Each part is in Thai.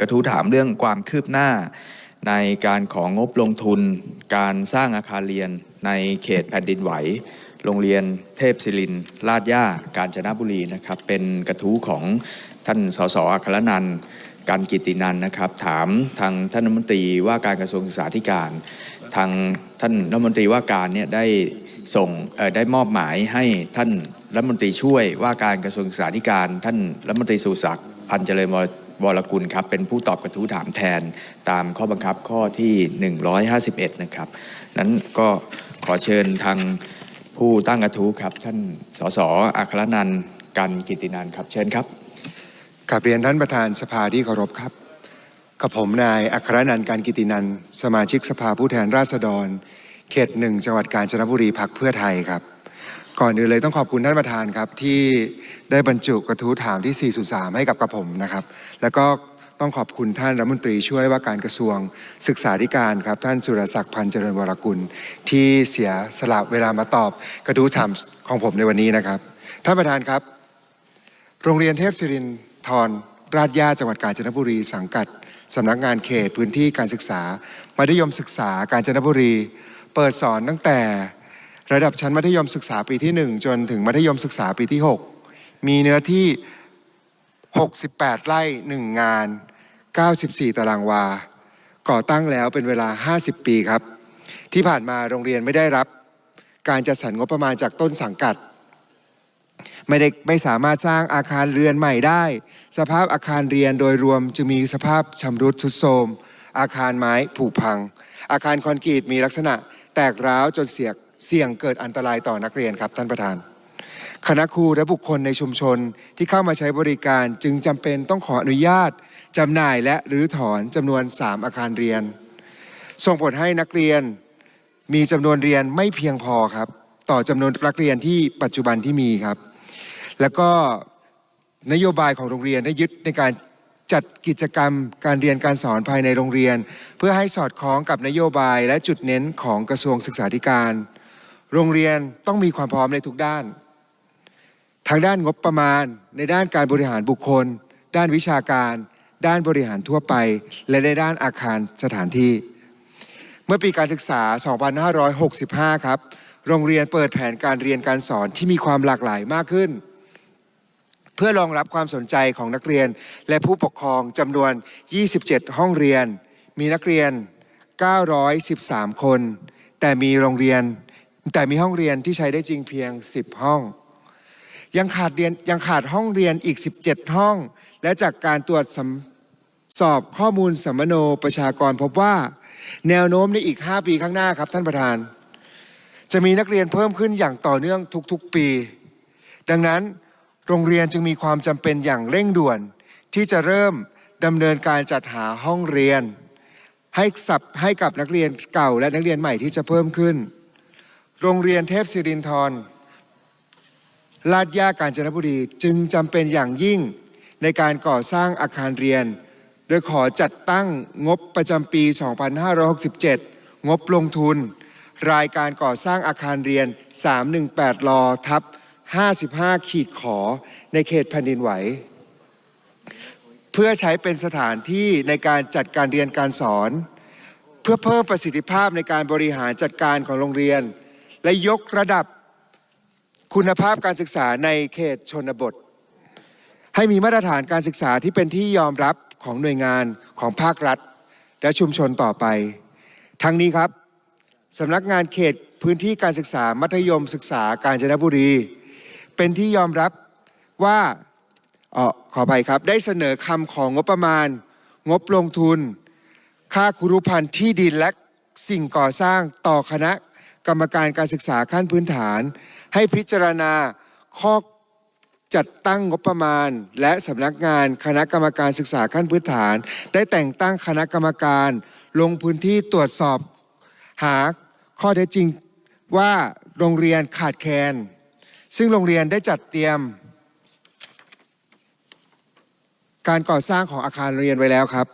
กระทู้ถามเรื่องความคืบหน้า ในการของงบลงทุน การสร้างอาคารเรียนในเขตแผ่นดินไหว โรงเรียนเทพศิรินทร์ลาดย่ากาญจนบุรีนะครับ เป็นกระทู้ของท่านสสอัครนันท์การกิตินันนะครับ ถามทางท่านรัฐมนตรีว่าการกระทรวงศึกษาธิการ ทางท่านรัฐมนตรีว่าการเนี่ยได้ส่งได้มอบหมายให้ท่านรัฐมนตรีช่วยว่าการกระทรวงศึกษาธิการ ท่านรัฐมนตรีสุศักดิ์พันธ์เจริญ วรกุลครับเป็นผู้ตอบกระทู้ถามแทนตามข้อบังคับข้อที่ 151 นะครับ นั้นก็ขอเชิญทางผู้ตั้งกระทู้ครับ ท่านสสอัครนันท์กันกิตินันครับ เชิญครับกราบเรียนท่านประธานสภาที่เคารพครับกับผมนายอัครนันท์การกิตินันสมาชิกสภาผู้แทนราษฎร เขตหนึ่งจังหวัดกาญจนบุรีพักเพื่อไทยครับ ก่อนอื่นเลยต้องขอบคุณท่านประธานครับ ที่ได้บรรจุกระทู้ถามที่ 403 ให้กับกระผมนะครับ แล้วก็ต้องขอบคุณท่านรัฐมนตรีช่วยว่าการกระทรวงศึกษาธิการครับ ท่านสุรศักดิ์พันธ์เจริญวรกุล ที่เสียสละเวลามาตอบกระทู้ถามของผมในวันนี้นะครับท่านประธานครับ โรงเรียนเทพศิรินทรราชยาจังหวัดกาญจนบุรี สังกัดสำนักงานเขตพื้นที่การศึกษามัธยมศึกษากาญจนบุรี เปิดสอนตั้งแต่ ระดับชั้นมัธยมศึกษาปีที่ 1 จนถึงมัธยมศึกษาปีที่ 6 มีเนื้อที่ 68 ไร่ 1 งาน 94 ตารางวา ก่อตั้งแล้วเป็นเวลา 50 ปีครับ ที่ผ่านมาโรงเรียนไม่ได้รับ การจัดสรรงบประมาณจากต้นสังกัด ไม่ได้ไม่สามารถสร้างอาคารเรือนใหม่ได้ สภาพอาคารเรียนโดยรวมจะมีสภาพชำรุดทรุดโทรมอาคารไม้ผุพัง อาคารคอนกรีตมีลักษณะแตกร้าวจนเสียง เสี่ยงเกิดอันตรายต่อนักเรียนครับท่านประธาน คณะครูและบุคคลในชุมชนที่เข้ามาใช้บริการจึงจำเป็นต้องขออนุญาตจำหน่ายและหรือถอนจำนวน 3 อาคารเรียน ส่งผลให้นักเรียนมีจำนวนเรียนไม่เพียงพอครับ ต่อจำนวนนักเรียนที่ปัจจุบันที่มีครับ แล้วก็นโยบายของโรงเรียนได้ยึดในการจัดกิจกรรมการเรียนการสอนภายในโรงเรียน เพื่อให้สอดคล้องกับนโยบายและจุดเน้นของกระทรวงศึกษาธิการ โรงเรียนต้องมีความพร้อมในทุกด้าน ทางด้านงบประมาณ ในด้านการบริหารบุคคล ด้านวิชาการ ด้านบริหารทั่วไป และในด้านอาคารสถานที่ เมื่อปีการศึกษา 2565 ครับ โรงเรียนเปิดแผนการเรียนการสอนที่มีความหลากหลายมากขึ้น เพื่อรองรับความสนใจของนักเรียนและผู้ปกครองจำนวน 27 ห้องเรียน มีนักเรียน 913 คน แต่มีโรงเรียน แต่มีห้องเรียนที่ใช้ได้จริงเพียง 10 ห้อง ยังขาดเรียนยังขาดห้องเรียนอีก 17 ห้อง และจากการตรวจสสอบข้อมูลสัมมโนประชากรพบว่า แนวโน้มในอีก 5 ปีข้างหน้าครับท่านประธาน จะมีนักเรียนเพิ่มขึ้นอย่างต่อเนื่องทุกๆปี ดังนั้นโรงเรียนจึงมีความจำเป็นอย่างเร่งด่วน ที่จะเริ่มดำเนินการจัดหาห้องเรียน ให้สับให้กับนักเรียนเก่าและนักเรียนใหม่ที่จะเพิ่มขึ้น โรงเรียนเทพศิรินทรลาดย่ากาญจนบุรีจึงจำเป็นอย่างยิ่งในการก่อสร้างอาคารเรียน โดยขอจัดตั้งงบประจำปี 2567 งบลงทุน รายการก่อสร้างอาคารเรียน 318 ลอทับ 55 ขีดขอในเขตแผ่นดินไหว เพื่อใช้เป็นสถานที่ในการจัดการเรียนการสอน เพื่อเพิ่มประสิทธิภาพในการบริหารจัดการของโรงเรียน และยกระดับคุณภาพการศึกษาในเขตชนบท ให้มีมาตรฐานการศึกษาที่เป็นที่ยอมรับของหน่วยงานของภาครัฐ และชุมชนต่อไป ทั้งนี้ครับสำนักงานเขตพื้นที่การศึกษามัธยมศึกษากาญจนบุรี เป็นที่ยอมรับว่าเออขออภัยครับได้เสนอคำของงบประมาณ งบลงทุน ค่าคุรุพันธ์ที่ดินและสิ่งก่อสร้างต่อคณะ กรรมการการศึกษาขั้นพื้นฐาน ให้พิจารณาข้อจัดตั้งงบประมาณ และสำนักงานคณะกรรมการศึกษาขั้นพื้นฐาน ได้แต่งตั้งคณะกรรมการ ลงพื้นที่ตรวจสอบหาข้อเท็จจริงว่าโรงเรียนขาดแคลนซึ่งโรงเรียนได้จัดเตรียม การก่อสร้างของอาคารเรียนไว้แล้วครับ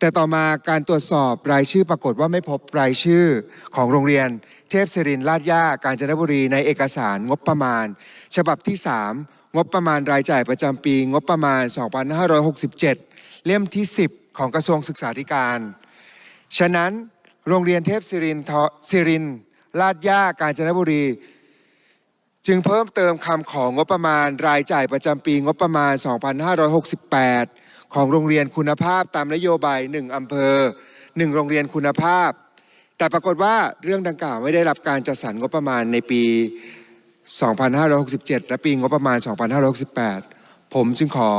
แต่ต่อมาการตรวจสอบรายชื่อปรากฏว่าไม่พบรายชื่อของโรงเรียน เทพศิรินทร์ลาดย่ากาญจนบุรีในเอกสารงบประมาณ ฉบับที่ 3 งบประมาณรายจ่ายประจำปี งบประมาณ 2567 เล่มที่ 10 ของกระทรวงศึกษาธิการ ฉะนั้นโรงเรียนเทพศิรินทรศิรินทร์ลาดย่ากาญจนบุรี จึงเพิ่มเติมคำของงบประมาณรายจ่ายประจำปีงบประมาณ 2568 ของโรงเรียนคุณภาพตามนโยบาย 1 อำเภอ 1 โรงเรียนคุณภาพ แต่ปรากฏว่าเรื่องดังกล่าวไม่ได้รับการจัดสรรงบประมาณในปี 2567 และปีงบประมาณ 2568 ผมจึงขอ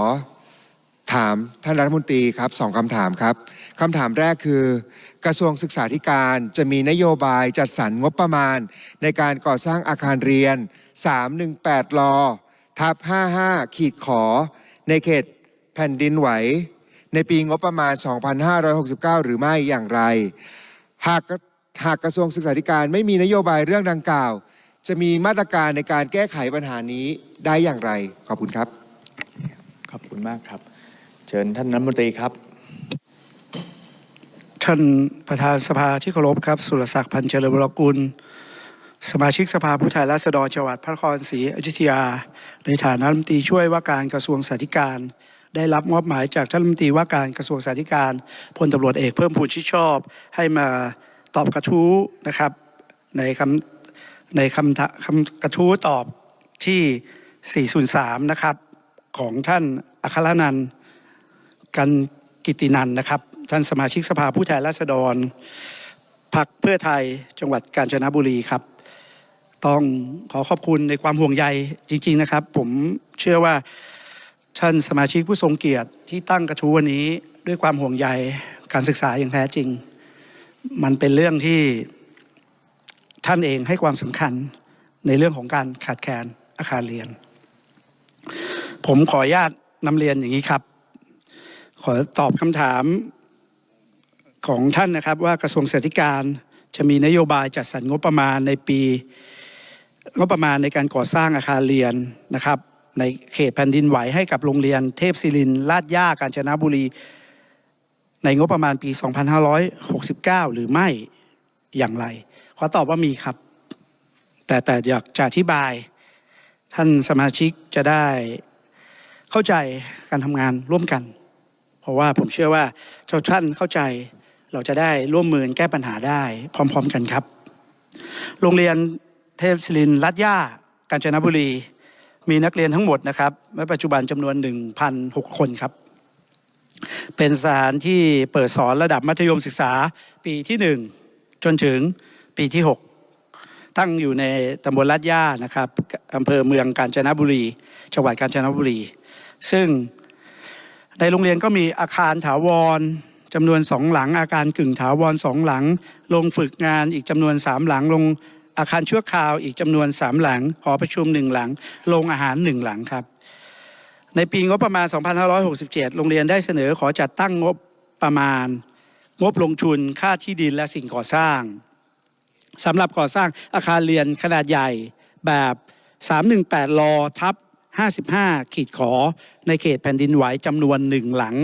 ถามท่านรัฐมนตรีครับสองคำถามครับคำถามแรกคือกระทรวงศึกษาธิการจะมีนโยบายจัดสรรงบประมาณ ในการก่อสร้างอาคารเรียน 318 ลอทับ55 ขีดขอ ในเขต แผ่นดินไหว ในปีงบประมาณ 2569 หรือไม่อย่างไร หากหากกระทรวงศึกษาธิการไม่มีนโยบายเรื่องดังกล่าว จะมีมาตรการในการแก้ไขปัญหานี้ได้อย่างไร ขอบคุณครับ ขอบคุณมากครับ เชิญท่านรัฐมนตรีครับ ท่านประธานสภาที่เคารพครับ สุรศักดิ์พันธ์เจริญวรกุล สมาชิกสภาผู้แทนราษฎรจังหวัดพระนครศรีอยุธยา ในฐานะรัฐมนตรีช่วยว่าการกระทรวงสาธการ ได้รับมอบหมายจากท่านรัฐมนตรีว่าการกระทรวงสาธารณสุขพลตำรวจเอกเพิ่มพูนชิดชอบ ให้มาตอบกระทู้นะครับในคำในคำคำกระทู้ตอบที่ 403 นะครับ ของท่านอัครนันท์กันกิตินันนะครับ ท่านสมาชิกสภาผู้แทนราษฎรพรรคเพื่อไทยจังหวัดกาญจนบุรีครับ ต้องขอขอบคุณในความห่วงใยจริง ๆ นะครับ ผมเชื่อว่า ท่านสมาชิกผู้ทรงเกียรติที่ตั้งกระทู้วันนี้ด้วยความห่วงใยการศึกษาอย่างแท้จริง มันเป็นเรื่องที่ท่านเองให้ความสำคัญในเรื่องของการขาดแคลนอาคารเรียน ผมขออนุญาตนำเรียนอย่างนี้ครับ ขอตอบคำถามของท่านนะครับว่ากระทรวงเศรษฐการจะมีนโยบายจัดสรรงบประมาณในปี งบประมาณในการก่อสร้างอาคารเรียนนะครับ ในเขตแผ่นดินไหวให้กับโรงเรียนเทพศิรินทร์ลาดย่ากาญจนบุรี ในงบประมาณปี 2569 หรือไม่อย่างไร ขอตอบว่ามีครับ แต่แต่อยากจะอธิบาย ท่านสมาชิกจะได้เข้าใจการทำงานร่วมกัน เพราะว่าผมเชื่อว่าเจ้าท่านเข้าใจเราจะได้ร่วมมือแก้ปัญหาได้พร้อม ๆ กันครับ โรงเรียนเทพศิรินทร์ลัดย่ากาญจนบุรี มีนักเรียนทั้งหมดนะครับณปัจจุบันจำนวน 1,006 คนครับ เป็นสถานที่เปิดสอนระดับมัธยมศึกษาปีที่ 1 จนถึงปีที่ 6 ตั้งอยู่ในตำบลลาดย่านะครับอำเภอเมืองกาญจนบุรี จังหวัดกาญจนบุรี ซึ่งในโรงเรียนก็มีอาคารถาวรจำนวนสองหลัง อาคารกึ่งถาวรสองหลังโรงฝึกงานอีกจำนวนสามหลังโรง อาคารชั่วคราวอีกจำนวนสามหลัง หอประชุมหนึ่งหลัง โรงอาหารหนึ่งหลังครับ ในปีงบประมาณ 2567 โรงเรียนได้เสนอขอจัดตั้งงบประมาณ งบลงทุนค่าที่ดินและสิ่งก่อสร้างสำหรับก่อสร้างอาคารเรียนขนาดใหญ่แบบ 318ลอทับ55 ขีดขอในเขตแผ่นดินไหวจำนวนหนึ่งหลัง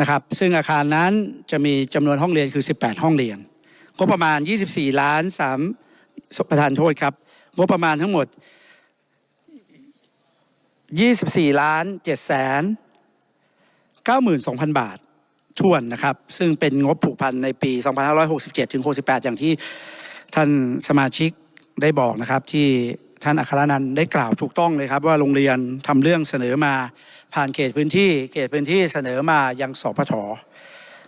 นะครับ ซึ่งอาคารนั้นจะมีจำนวนห้องเรียนคือ 18 ห้องเรียน งบประมาณ 24 ล้าน3ประธานโทษครับงบประมาณทั้งหมด 24 ล้าน7แสน92,000 บาทท่วนนะครับ ซึ่งเป็นงบผูกพันในปี 2567 ถึง 68 อย่างที่ท่านสมาชิกได้บอกนะครับ ที่ท่านอัครนันได้กล่าวถูกต้องเลยครับ ว่าโรงเรียนทำเรื่องเสนอมาผ่านเขตพื้นที่ เขตพื้นที่เสนอมายังสพท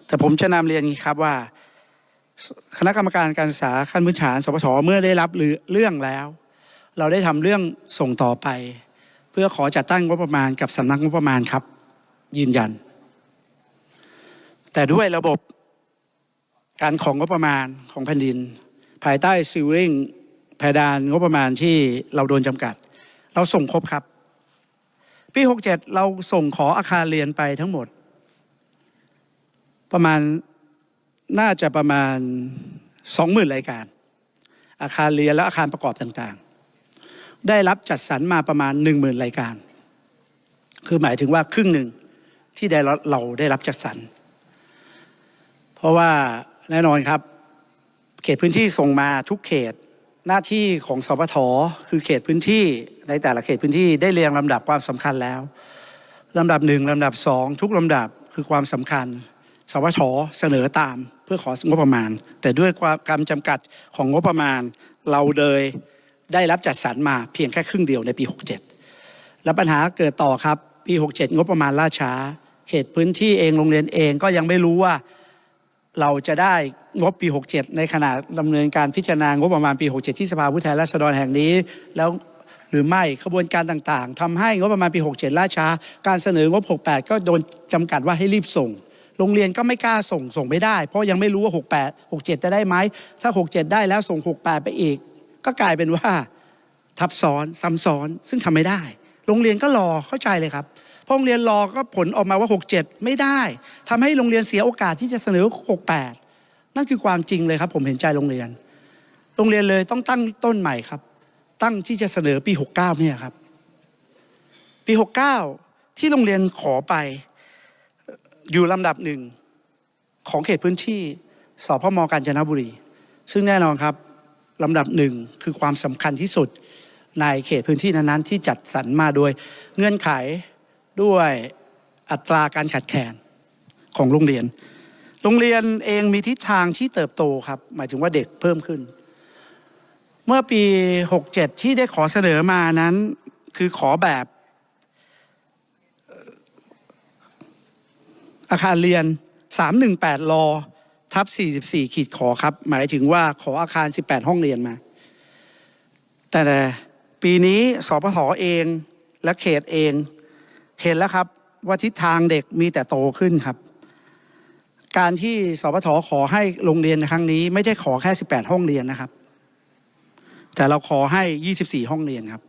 แต่ผมจะนำเรียนครับว่า คณะกรรมการการศึกษาขั้นพื้นฐานสพทเมื่อได้รับเรื่องแล้ว เราได้ทำเรื่องส่งต่อไป เพื่อขอจัดตั้งงบประมาณกับสำนักงบประมาณครับ ยืนยัน แต่ด้วยระบบการของงบประมาณของแผ่นดิน ภายใต้ซิลลิงเพดานงบประมาณที่เราโดนจำกัด เราส่งครบครับ ปี 67 เราส่งขออาคารเรียนไปทั้งหมด ประมาณ น่าจะประมาณ 20,000 รายการ อาคารเรียนและอาคารประกอบต่างๆ ได้รับจัดสรรมาประมาณ 10,000 รายการ คือหมายถึงว่าครึ่งหนึ่งที่ได้เราได้รับจัดสรร เพราะว่าแน่นอนครับ เขตพื้นที่ส่งมาทุกเขตหน้าที่ของสปทคือเขตพื้นที่ในแต่ละเขตพื้นที่ได้เรียงลำดับความสำคัญแล้วลำดับหนึ่งลำดับสองทุกลำดับคือความสำคัญสวทเสนอตาม เพื่อของบประมาณ แต่ด้วยความการจำกัดของงบประมาณ เราเลยได้รับจัดสรรมาเพียงแค่ครึ่งเดียวในปี 67 แล้วปัญหาเกิดต่อครับปี 67 งบประมาณล่าช้า เขตพื้นที่เองโรงเรียนเองก็ยังไม่รู้ว่าเราจะได้งบปี 67 ในขณะดำเนินการพิจารณางบประมาณปี 67 ที่สภาผู้แทนราษฎรแห่งนี้ แล้วหรือไม่ขบวนการต่างๆทำให้งบประมาณปี 67 ล่าช้า การเสนองบ 68 ก็โดนจำกัดว่าให้รีบส่ง โรงเรียนก็ไม่กล้าส่งส่งไม่ได้ เพราะยังไม่รู้ว่า 68 67 จะได้ไหมถ้า 67 ได้แล้วส่ง 68 ไปอีก ก็กลายเป็นว่าทับซ้อนซ้ำซ้อนซึ่งทำไม่ได้ โรงเรียนก็รอเข้าใจเลยครับพราะโรงเรียนรอก็ผลออกมาว่า 67 ไม่ได้ทำให้โรงเรียนเสียโอกาสที่จะเสนอ 68 นั่นคือความจริงเลยครับ ผมเห็นใจโรงเรียน โรงเรียนเลยต้องตั้งต้นใหม่ครับ ตั้งที่จะเสนอปี 69 เนี่ยครับ ปี 69 ที่โรงเรียนขอไป อยู่ลำดับหนึ่งของเขตพื้นที่สพมกาญจนบุรี ซึ่งแน่นอนครับลำดับหนึ่งคือความสำคัญที่สุดในเขตพื้นที่นั้นๆที่จัดสรรมาโดยเงื่อนไขด้วยอัตราการขาดแคลนของโรงเรียน โรงเรียนเองมีทิศทางที่เติบโตครับ หมายถึงว่าเด็กเพิ่มขึ้น เมื่อปี 67 ที่ได้ขอเสนอมานั้น คือขอแบบเอ่อ อาคารเรียน 318รอทับ44ขีดขอครับ หมายถึงว่าขออาคาร 18 ห้องเรียนมา แต่ปีนี้สปทเองและเขตเอง เห็นแล้วครับว่าทิศทางเด็กมีแต่โตขึ้นครับ การที่สปทขอให้โรงเรียนในครั้งนี้ ไม่ได้ขอแค่ 18 ห้องเรียนนะครับ แต่เราขอให้ 24 ห้องเรียนครับ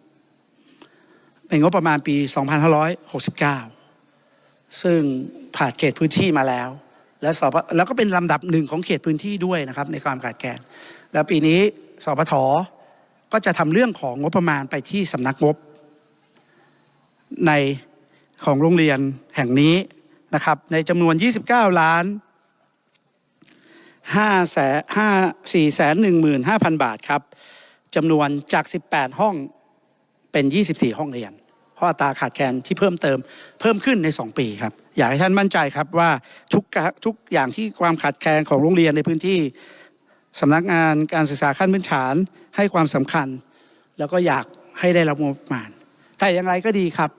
เป็นงบประมาณปี 2569 ซึ่ง ผ่านเขตพื้นที่มาแล้ว และสปแล้วก็เป็นลำดับหนึ่งของเขตพื้นที่ด้วยนะครับในความขาดแคลนแล้วปีนี้สปทก็จะทำเรื่องของงบประมาณไปที่สำนักงบ ในของโรงเรียนแห่งนี้นะครับในจำนวน 29 ล้าน5แสน5 4แสน15,000 บาทครับจำนวนจาก 18 ห้องเป็น 24 ห้องเรียน เพราะอัตราขาดแคลนที่เพิ่มเติมเพิ่มขึ้นใน 2 ปีครับอยากให้ท่านมั่นใจครับว่าทุกทุกอย่างที่ความขาดแคลนของโรงเรียนในพื้นที่สำนักงานการศึกษาขั้นพื้นฐานให้ความสำคัญ แล้วก็อยากให้ได้รับงบประมาณ แต่อย่างไรก็ดีครับ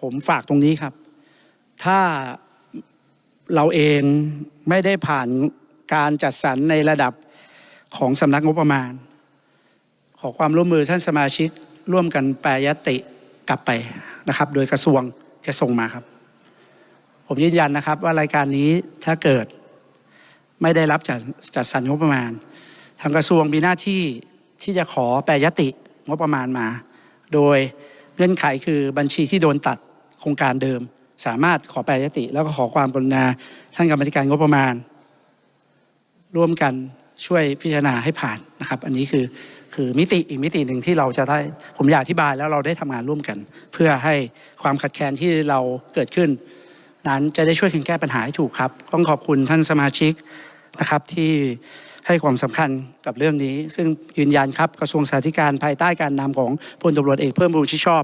ผมฝากตรงนี้ครับ ถ้าเราเองไม่ได้ผ่านการจัดสรรในระดับของสำนักงบประมาณ ขอความร่วมมือท่านสมาชิกร่วมกันแปรยติ กลับไปนะครับ โดยกระทรวงจะส่งมาครับ ผมยืนยันนะครับว่ารายการนี้ถ้าเกิดไม่ได้รับจัดจัดสรรงบประมาณ ทางกระทรวงมีหน้าที่ที่จะขอแปรยติงบประมาณมา โดยเงื่อนไขคือบัญชีที่โดนตัดโครงการเดิม สามารถขอแปรยติ แล้วก็ขอความกรุณาท่านกรรมธิการงบประมาณ ร่วมกันช่วยพิจารณาให้ผ่านนะครับ อันนี้คือ คือมิติอีกมิติหนึ่งที่เราจะได้ผมอยากอธิบายแล้วเราได้ทำงานร่วมกัน เพื่อให้ความขัดแคลนที่เราเกิดขึ้น นั้นจะได้ช่วยกันแก้ปัญหาให้ถูกครับต้องขอบคุณท่านสมาชิกนะครับที่ให้ความสำคัญกับเรื่องนี้ ซึ่งยืนยันครับกระทรวงสาธารณสุขภายใต้การนำของพลตำรวจเอกเพิ่มพูนชิชอบ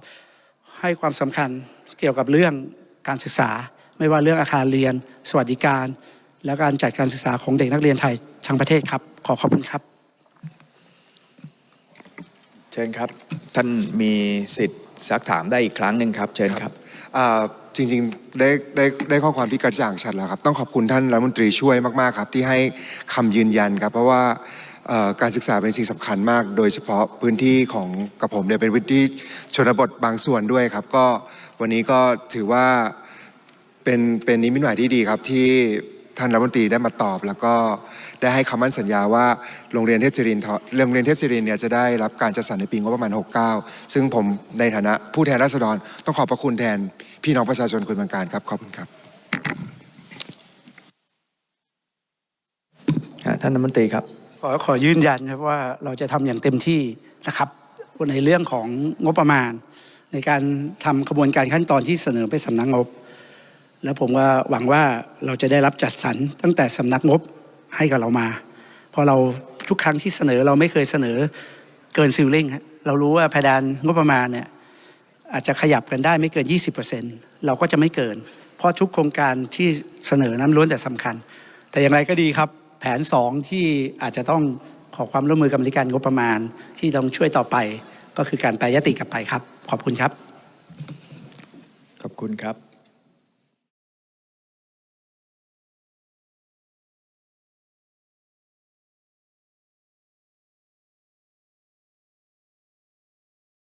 ให้ความสำคัญเกี่ยวกับเรื่องการศึกษา ไม่ว่าเรื่องอาคารเรียน สวัสดิการ และการจัดการศึกษาของเด็กนักเรียนไทยทั้งประเทศครับ ขอขอบคุณครับ เชิญครับ ท่านมีสิทธิ์ซักถามได้อีกครั้งหนึ่งครับ เชิญครับ อ่าจริงๆได้ได้ได้ข้อความที่กระจ่างชัดแล้วครับต้องขอบคุณท่านรัฐมนตรีช่วยมากๆครับ ที่ให้คำยืนยันครับ เพราะว่าเอ่อการศึกษาเป็นสิ่งสำคัญมาก โดยเฉพาะพื้นที่ของกระผมเนี่ยเป็นพื้นที่ชนบทบางส่วนด้วยครับ ก็วันนี้ก็ถือว่าเป็นเป็นนิมิตหมายที่ดีครับที่ท่านรัฐมนตรีได้มาตอบ แล้วก็ ได้ให้คำมั่นสัญญาว่าโรงเรียนเทพศิรินทร์โรงเรียนเทพศิรินทร์เนี่ยจะได้รับการจัดสรรในปีงบประมาณ 69 ซึ่งผมในฐานะผู้แทนราษฎรต้องขอบพระคุณแทนพี่น้องประชาชนคนบางการครับขอบคุณครับท่านรัฐมนตรีครับขอขอยืนยันครับว่าเราจะทำอย่างเต็มที่นะครับในเรื่องของงบประมาณ ในการทำกระบวนการขั้นตอนที่เสนอไปสำนักงบ แล้วผมก็หวังว่าเราจะได้รับจัดสรรตั้งแต่สำนักงบ ให้กับเรามาเพราะเราทุกครั้งที่เสนอเราไม่เคยเสนอเกินซิลลิงเรารู้ว่าเพดานงบประมาณเนี่ยอาจจะขยับกันได้ไม่เกิน 20%เราก็จะไม่เกิน เพราะทุกโครงการที่เสนอนั้นล้วนแต่สำคัญ แต่อย่างไรก็ดีครับ แผนสองที่อาจจะต้องขอความร่วมมือกรรมธิการงบประมาณที่ต้องช่วยต่อไป ก็คือการแปรยติกลับไปครับ ขอบคุณครับ ขอบคุณครับ